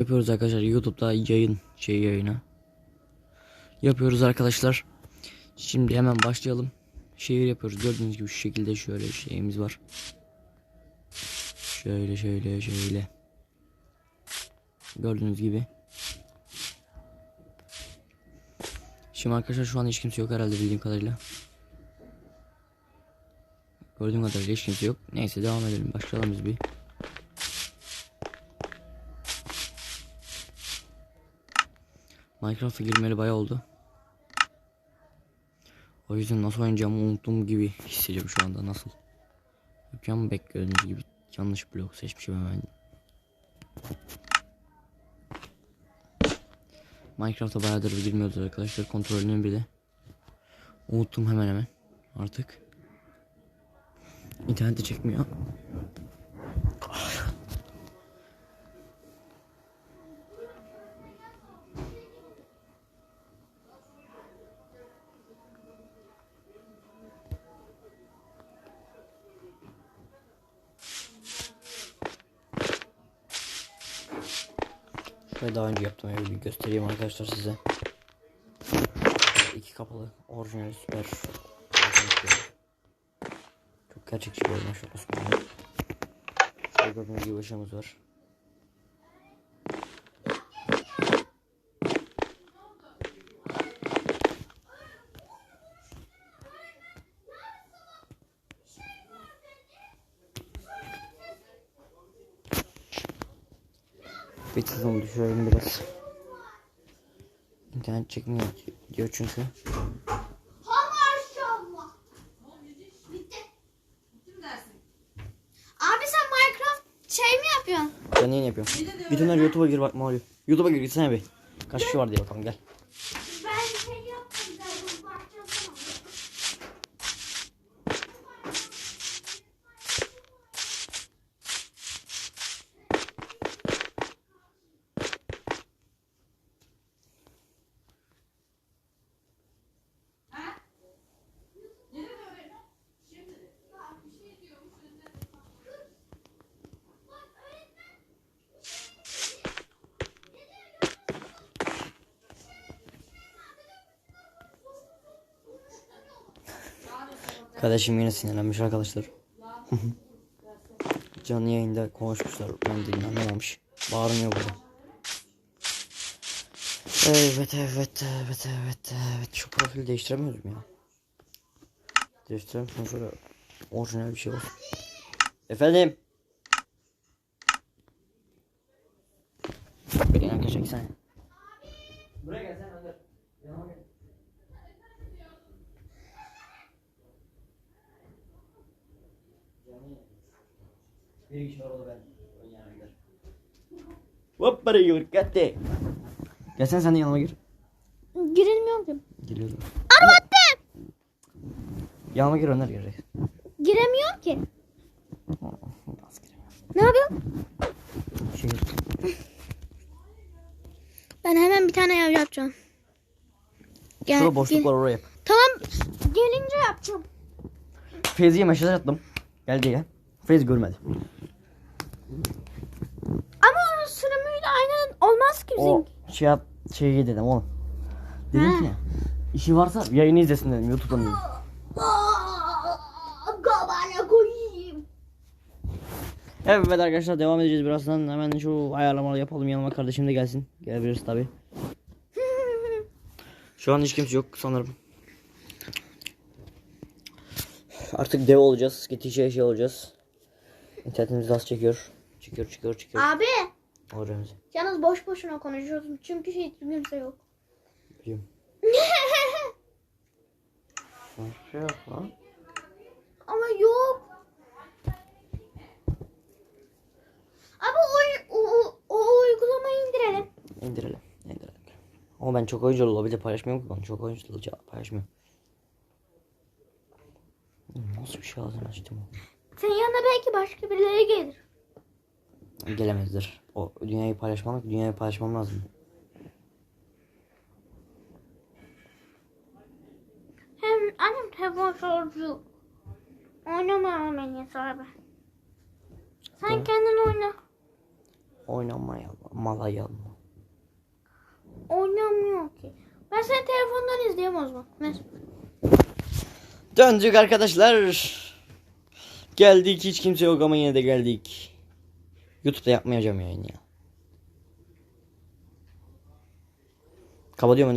Yapıyoruz arkadaşlar YouTube'da yayın şey yayını. Yapıyoruz arkadaşlar. Şimdi hemen başlayalım. Şehir yapıyoruz. Gördüğünüz gibi şu şekilde şöyle şeyimiz var. Şöyle şöyle şöyle. Gördüğünüz gibi. Şimdi arkadaşlar şu an hiç kimse yok herhalde bildiğim kadarıyla. Gördüğüm kadarıyla hiç kimse yok. Neyse devam edelim. Başlayalım biz bir. Minecraft'a girmeli bayağı oldu. O yüzden nasıl oynayacağımı unuttuğum gibi hissediyorum şu anda nasıl. Yapacağımı beklediğiniz gibi yanlış blok seçmişim hemen. Minecraft'a bayağıdır girmiyoruz arkadaşlar kontrolünü bile. Unuttum hemen hemen artık. İnternette çekmiyor. Şöyle daha önce yaptım evi bir göstereyim arkadaşlar size. İki kapalı orijinal süper. Çok gerçekçi bir oyun. Şöyle gördüğünüz gibi ışığımız var. Bir hızını düşürelim biraz. İnternet çekmiyor diyor çünkü. Abi sen Minecraft şey mi yapıyorsun? Ben yayın yapıyorum. Gidinler YouTube'a gir bak Mauli. YouTube'a gir gitsene bir. Kaç kişi var diye bakalım gel. Ben şey yaptım zaten. Bakacağım. Kardeşim yine sinirlenmiş arkadaşlar. Canlı yayında konuşmuşlar. Ben dinlememiş. Bağırmıyor burada. Evet evet evet evet evet. Şu profili değiştiremiyorum ya. Değiştireyim şunu şöyle orijinal bir şey olsun. Efendim. Beni arkadaşlar saniye. Buraya gel sen Önder. Yanıma gel. Bir kişi var o da ben. Ön yana gider. Hop bana yürü gitti. Gelsene sen de yanıma gir. Girilmiyor ki. Geliyorum. Aramattı. Yanıma gir Önder girecek. Giremiyorum ki. Nasıl giremiyorum? Ne yapıyorsun? Şey yok. Ben hemen bir tane ev yapacağım. Gel. Şurada boşluk var oraya yap. Tamam. Gelince yapacağım. Feyzi'ye mesaj attım. Gel diye. Feyzi görmedi. Ama onun sürümüyle aynen olmaz ki. O şey yap, şey dedim oğlum. Dedim Ha. ki işi varsa yayını izlesin dedim YouTube'dan dedim. Kabana koyayım. Evet arkadaşlar devam edeceğiz birazdan. Hemen şu ayarlamaları yapalım yanıma kardeşim de gelsin. Gelebiliriz tabi. Şu an hiç kimse yok sanırım. Artık dev olacağız. Gittiği şey şey olacağız. İnternetimiz az çekiyor. Çekiyor çekiyor çekiyor. Abi. Alacağımız. Yalnız boş boşuna konuşuyorsun. Çünkü hiç kimse yok. Biliyorum. Şey yok lan. Ama yok. Abi o, o, o uygulamayı indirelim. İndirelim. indirelim. Ama ben çok oyuncu olabilir paylaşmıyorum ki ben çok oyuncu paylaşmıyorum. Nasıl bir şey ağzını açtım o? Senin yanına belki başka birileri gelir. Gelemezdir. O dünyayı paylaşmam, dünyayı paylaşmam lazım. Hem annem telefon sorcu. Oynama beni abi. Sen kendin oyna. Oynamayalım. Malayalım. Oynamıyor ki. Ben seni telefondan izliyorum o zaman. Döndük arkadaşlar. Geldik hiç kimse yok ama yine de geldik. Youtube'da yapmayacağım yayın ya. Kapatıyorum